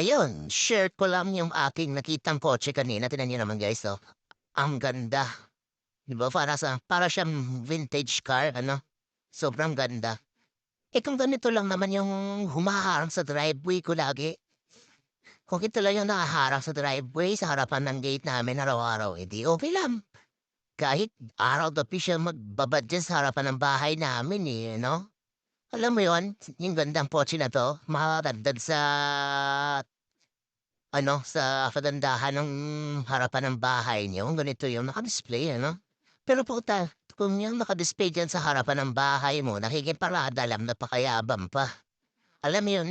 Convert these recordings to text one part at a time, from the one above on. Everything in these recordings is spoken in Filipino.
Ayun, share ko lang yung aking nakitang kotse kanina. Tingnan niyo naman guys, oh. Ang ganda. Di ba? Para, sa, para siyang vintage car, ano? Sobrang ganda. Eh kung ganito lang naman yung humaharang sa driveway ko lagi. Kung ito lang yung nakaharang sa driveway sa harapan ng gate namin araw-araw, edi okay lang. Kahit araw daw siya magbabad dyan sa harapan ng bahay namin eh, no? Alam mo yon yung gandang kotse na to, makakadagdag sa ano, sa kagandahan ng harapan ng bahay niyo. Ganito yung naka-display, ano? Pero puta, kung yung naka-display dyan sa harapan ng bahay mo, nakikiparada lang na pakayabang pa. Alam mo yun,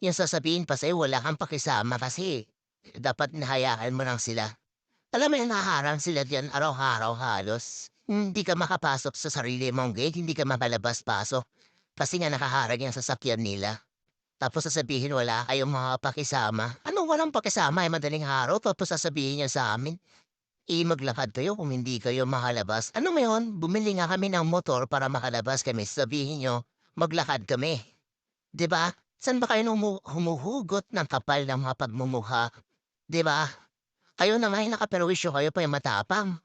yung sasabihin pa sa'yo, wala kang pakisama kasi dapat nahayaan mo lang sila. Alam mo yun, naharang sila dyan araw-araw halos. Hindi ka makapasok sa sarili mong gate, hindi ka makalabas-pasok. Kasi nga nakaharang yung sasakyan nila. Tapos sasabihin wala kayong mga pakisama. Ano walang pakisama ay madaling araw tapos sasabihin niya sa amin. Eh maglakad kayo kung hindi kayo makalabas. Ano yun? Bumili nga kami ng motor para makalabas kami. Sabihin nyo, maglakad kami. ba? San ba kayo humu- humuhugot ng kapal ng mga pagmumukha? 'Di ba? Kayo na nga yung nakaperwisyo kayo pa yung matapang.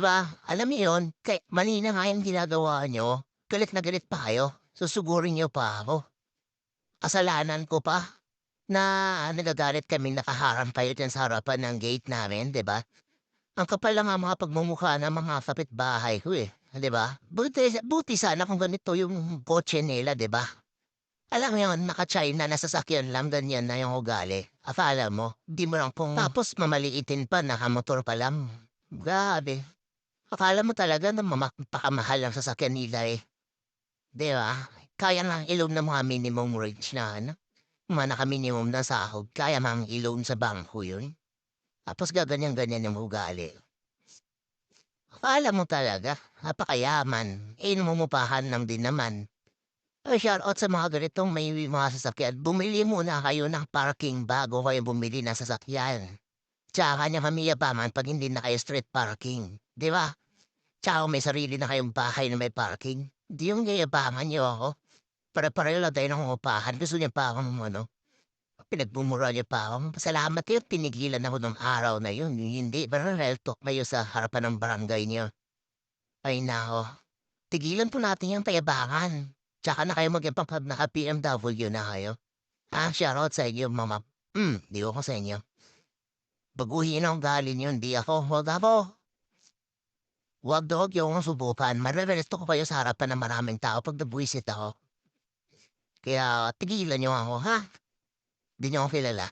ba? Alam mo yun, kay, mali na nga yung ginagawa nyo. Galit na galit pa kayo. Susugurin nyo pa ako. Kasalanan ko pa na nagagalit kami nakaharang kayo dyan sa harapan ng gate namin, di ba? Ang kapal lang ang mga pagmumukha ng mga kapitbahay ko eh, di ba? Buti, buti sana kung ganito yung kotse nila, di ba? Alam mo yun, naka-China na sasakyan lang, ganyan na yung ugali. Akala mo, di mo lang kung... Tapos mamaliitin pa, nakamotor pa lang. Grabe. Akala mo talaga na mapakamahal ang sasakyan nila eh. Di ba? Kaya nga ilong ng mga minimum wage na ano? Mga naka-minimum na sahod, kaya mang ilong sa bangko yun. Tapos gaganyan-ganyan yung ugali. Akala mo talaga, napakayaman. Eh, namumupahan lang din naman. Ay, shoutout sa mga ganitong may mga sasakyan. Bumili muna kayo ng parking bago kayo bumili ng sasakyan. Tsaka kanya kami yapaman pag hindi na kayo street parking. Di ba? Tsaka may sarili na kayong bahay na may parking. Di yung gayabangan niyo ako. Para-pareho lang tayo ng upahan. Gusto niya pa akong ano. Pinagmumura niya pa ako. Salamat kayo. Pinigilan ako ng araw na yun. Hindi. Parang real talk kayo sa harapan ng barangay niyo. Ay nako. Tigilan po natin yung payabangan. Tsaka na kayo mag-ipapab naka PMW na kayo. Ah, shoutout sa inyo, mama. Hmm, di ko sa inyo. Baguhin ang galing yun, di ako. Huwag ako. Huwag dog yung subukan. Mariresto ko kayo sa harapan ng maraming tao pag nabuisit ako. Kaya tigilan niyo ako, ha? Di niyo ako kilala.